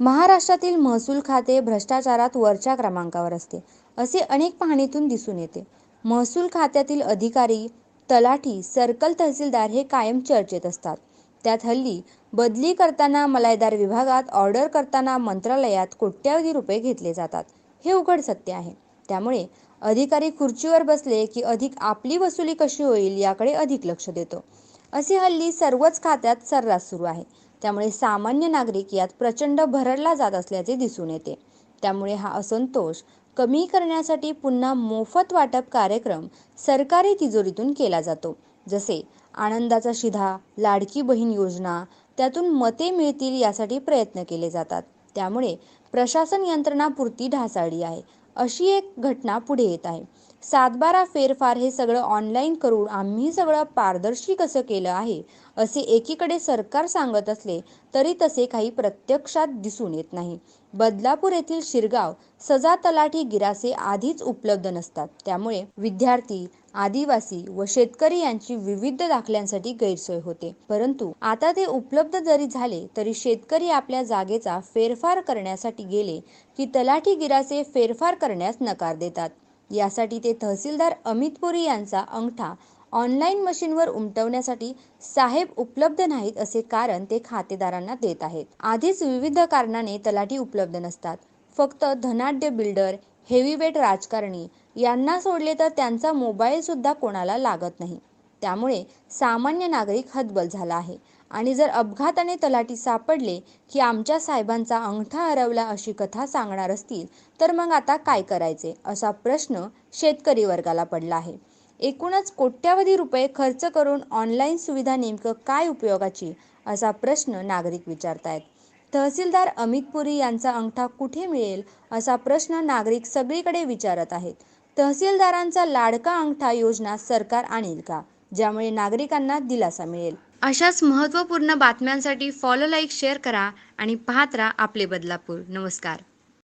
महाराष्ट्रातील महसूल खाते भ्रष्टाचारात वरच्या क्रमांकावर असते असे अनेक पाहणीतून दिसून येते. महसूल खात्यातील अधिकारी तलाठी सर्कल तहसीलदार हे कायम चर्चेत असतात. त्यात हल्ली बदली करताना मलाईदार विभागात ऑर्डर करताना मंत्रालयात कोट्यवधी रुपये घेतले जातात. हे उघड सत्य आहे. त्यामुळे अधिकारी खुर्चीवर बसले की अधिक आपली वसुली कशी होईल याकडे अधिक लक्ष देतो. असे हल्ली सर्वच खात्यात सर्रास सुरू आहे. त्यामुळे सामान्य नागरिक यात प्रचंड भरडला जात असल्याचे दिसून येते. त्यामुळे हा असंतोष कमी करण्यासाठी पुन्हा मोफत वाटप कार्यक्रम सरकारी तिजोरीतून केला जातो. जसे आनंदाचा शिधा लाडकी बहीण योजना त्यातून मते मिळतील यासाठी प्रयत्न केले जातात. त्यामुळे प्रशासन यंत्रणा पुरती ढासाळली आहे. अशी एक घटना पुढे येत आहे. सातबारा फेरफार हे सगळं ऑनलाईन करून आम्ही सगळं पारदर्शी कसं केलं आहे असे एकीकडे सरकार सांगत असले तरी तसे काही प्रत्यक्षात दिसून येत नाही. बदलापूर येथील शिरगाव सजा तलाठी गिरासे आधीच उपलब्ध नसतात. त्यामुळे विद्यार्थी आदिवासी व शेतकरी यांची विविध दाखल्यांसाठी गैरसोय होते. परंतु आता ते उपलब्ध जरी झाले तरी शेतकरी आपल्या जागेचा फेरफार करण्यासाठी गेले की तलाठी गिरासे फेरफार करण्यास नकार देतात. यासाठी ते तहसीलदार अमित पुरी यांचा अंगठा ऑनलाईन मशीनवर उमटवण्यासाठी साहेब उपलब्ध नाहीत असे कारण ते खातेदारांना देत आहेत. आधीच विविध कारणाने तलाठी उपलब्ध नसतात. फक्त धनाढ्य बिल्डर हेवीवेट राजकारणी यांना सोडले तर त्यांचा मोबाईल सुद्धा कोणाला लागत नाही. त्यामुळे सामान्य नागरिक हतबल झाला आहे. आणि जर अपघाताने तलाठी सापडले की आमच्या साहेबांचा अंगठा हरवला अशी कथा सांगणार असतील तर मग आता काय करायचे असा प्रश्न शेतकरी वर्गाला पडला आहे. एकूणच कोट्यावधी रुपये खर्च करून ऑनलाईन सुविधा नेमकं काय उपयोगाची असा प्रश्न नागरिक विचारतायत. तहसीलदार अमित पुरी यांचा अंगठा कुठे मिळेल असा प्रश्न नागरिक सगळीकडे विचारत आहेत. तहसीलदारांचा लाडका अंगठा योजना सरकार आणेल का? ज्यामुळे नागरिकांना दिलासा मिळेल. अशाच महत्त्वपूर्ण बातम्यांसाठी फॉलो लाईक शेअर करा आणि पाहत राहा आपले बदलापूर. नमस्कार.